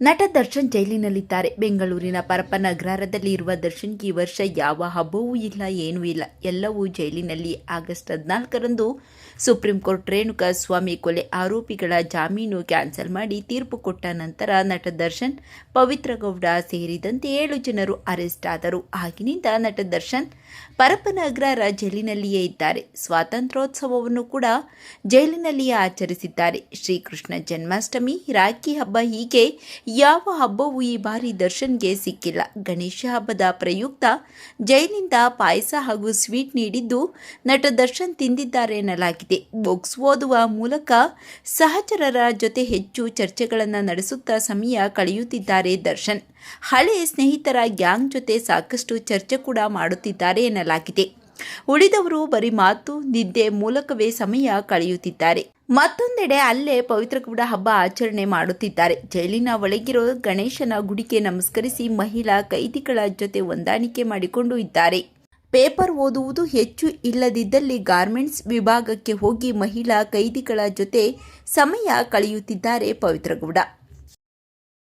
ನಟ ದರ್ಶನ್ ಜೈಲಿನಲ್ಲಿದ್ದಾರೆ. ಬೆಂಗಳೂರಿನ ಪರಪ್ಪನ ಅಗ್ರಹಾರದಲ್ಲಿ ಇರುವ ದರ್ಶನ್ಗೆ ಈ ವರ್ಷ ಯಾವ ಹಬ್ಬವೂ ಇಲ್ಲ, ಏನೂ ಇಲ್ಲ. ಎಲ್ಲವೂ ಜೈಲಿನಲ್ಲಿ ಆಗಸ್ಟ್ ಹದಿನಾಲ್ಕರಂದು ಸುಪ್ರೀಂ ಕೋರ್ಟ್ ರೇಣುಕಾ ಸ್ವಾಮಿ ಕೊಲೆ ಆರೋಪಿಗಳ ಜಾಮೀನು ಕ್ಯಾನ್ಸಲ್ ಮಾಡಿ ತೀರ್ಪು ಕೊಟ್ಟ ನಂತರ ನಟ ದರ್ಶನ್ ಪವಿತ್ರಗೌಡ ಸೇರಿದಂತೆ ಏಳು ಜನರು ಅರೆಸ್ಟ್ ಆದರು. ಆಗಿನಿಂದ ನಟ ದರ್ಶನ್ ಪರಪ್ಪನ ಜೈಲಿನಲ್ಲಿಯೇ ಇದ್ದಾರೆ. ಸ್ವಾತಂತ್ರ್ಯೋತ್ಸವವನ್ನು ಕೂಡ ಜೈಲಿನಲ್ಲಿಯೇ ಆಚರಿಸಿದ್ದಾರೆ. ಶ್ರೀಕೃಷ್ಣ ಜನ್ಮಾಷ್ಟಮಿ, ರಾಖಿ ಹಬ್ಬ ಹೀಗೆ ಯಾವ ಹಬ್ಬವೂ ಈ ಬಾರಿ ದರ್ಶನ್ಗೆ ಸಿಕ್ಕಿಲ್ಲ. ಗಣೇಶ ಹಬ್ಬದ ಪ್ರಯುಕ್ತ ಜೈನಿಂದ ಪಾಯಸ ಹಾಗೂ ಸ್ವೀಟ್ ನೀಡಿದ್ದು ನಟ ದರ್ಶನ್ ತಿಂದಿದ್ದಾರೆ ಎನ್ನಲಾಗಿದೆ. ಬುಕ್ಸ್ ಓದುವ ಮೂಲಕ ಸಹಚರರ ಜೊತೆ ಹೆಚ್ಚು ಚರ್ಚೆಗಳನ್ನು ನಡೆಸುತ್ತಾ ಸಮಯ ಕಳೆಯುತ್ತಿದ್ದಾರೆ ದರ್ಶನ್. ಹಳೆ ಸ್ನೇಹಿತರ ಗ್ಯಾಂಗ್ ಜೊತೆ ಸಾಕಷ್ಟು ಚರ್ಚೆ ಕೂಡ ಮಾಡುತ್ತಿದ್ದಾರೆ ಎನ್ನಲಾಗಿದೆ. ಉಳಿದವರು ಬರೀ ಮಾತು, ನಿದ್ದೆ ಮೂಲಕವೇ ಸಮಯ ಕಳೆಯುತ್ತಿದ್ದಾರೆ. ಮತ್ತೊಂದೆಡೆ ಅಲ್ಲೇ ಪವಿತ್ರಗೌಡ ಹಬ್ಬ ಆಚರಣೆ ಮಾಡುತ್ತಿದ್ದಾರೆ. ಜೈಲಿನ ಒಳಗಿರೋ ಗಣೇಶನ ಗುಡಿಗೆ ನಮಸ್ಕರಿಸಿ ಮಹಿಳಾ ಕೈದಿಗಳ ಜೊತೆ ಹೊಂದಾಣಿಕೆ ಮಾಡಿಕೊಂಡು ಇದ್ದಾರೆ. ಪೇಪರ್ ಓದುವುದು ಹೆಚ್ಚು ಇಲ್ಲದಿದ್ದಲ್ಲಿ ಗಾರ್ಮೆಂಟ್ಸ್ ವಿಭಾಗಕ್ಕೆ ಹೋಗಿ ಮಹಿಳಾ ಕೈದಿಗಳ ಜೊತೆ ಸಮಯ ಕಳೆಯುತ್ತಿದ್ದಾರೆ ಪವಿತ್ರಗೌಡ